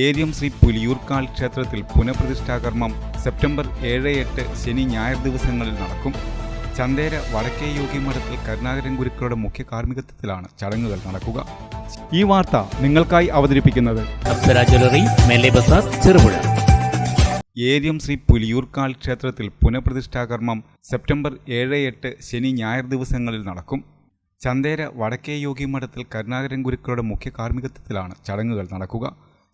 ഏരിയം ശ്രീ പുലിയൂർക്കാൽ ക്ഷേത്രത്തിൽ പുനഃപ്രതിഷ്ഠാകർമ്മം സെപ്റ്റംബർ ഏഴ് എട്ട് ശനി ഞായർ ദിവസങ്ങളിൽ നടക്കും. ചന്തേര വടക്കേ യോഗി മഠത്തിൽ കരുണാകരൻ ഗുരുക്കളുടെ മുഖ്യ കാർമ്മികത്വത്തിലാണ് ചടങ്ങുകൾ നടക്കുക. ഈ വാർത്ത നിങ്ങൾക്കായി അവതരിപ്പിക്കുന്നത് അപ്സര ജ്വല്ലറി മേലെ ബസാർ ചെറുപുഴ. ഏരിയം ശ്രീ പുലിയൂർക്കാൽ ക്ഷേത്രത്തിൽ പുനഃപ്രതിഷ്ഠാകർമ്മം സെപ്റ്റംബർ ഏഴ് എട്ട് ശനി ഞായർ ദിവസങ്ങളിൽ നടക്കും. ചന്തേര വടക്കേ യോഗി മഠത്തിൽ കരുണാകരൻ ഗുരുക്കളുടെ മുഖ്യ കാർമ്മികത്വത്തിലാണ് ചടങ്ങുകൾ നടക്കുക.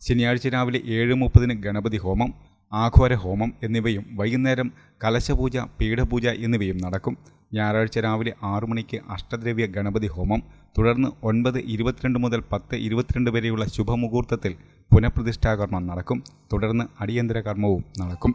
ശനിയാഴ്ച രാവിലെ ഏഴ് മുപ്പതിന് ഗണപതി ഹോമം ആഘോര ഹോമം എന്നിവയും വൈകുന്നേരം കലശപൂജ പീഠപൂജ എന്നിവയും നടക്കും. ഞായറാഴ്ച രാവിലെ ആറു മണിക്ക് അഷ്ടദ്രവ്യ ഗണപതി ഹോമം തുടർന്ന് ഒൻപത് ഇരുപത്തിരണ്ട് മുതൽ പത്ത് ഇരുപത്തിരണ്ട് വരെയുള്ള ശുഭമുഹൂർത്തത്തിൽ പുനഃപ്രതിഷ്ഠാകർമ്മം നടക്കും. തുടർന്ന് അടിയന്തര കർമ്മവും നടക്കും.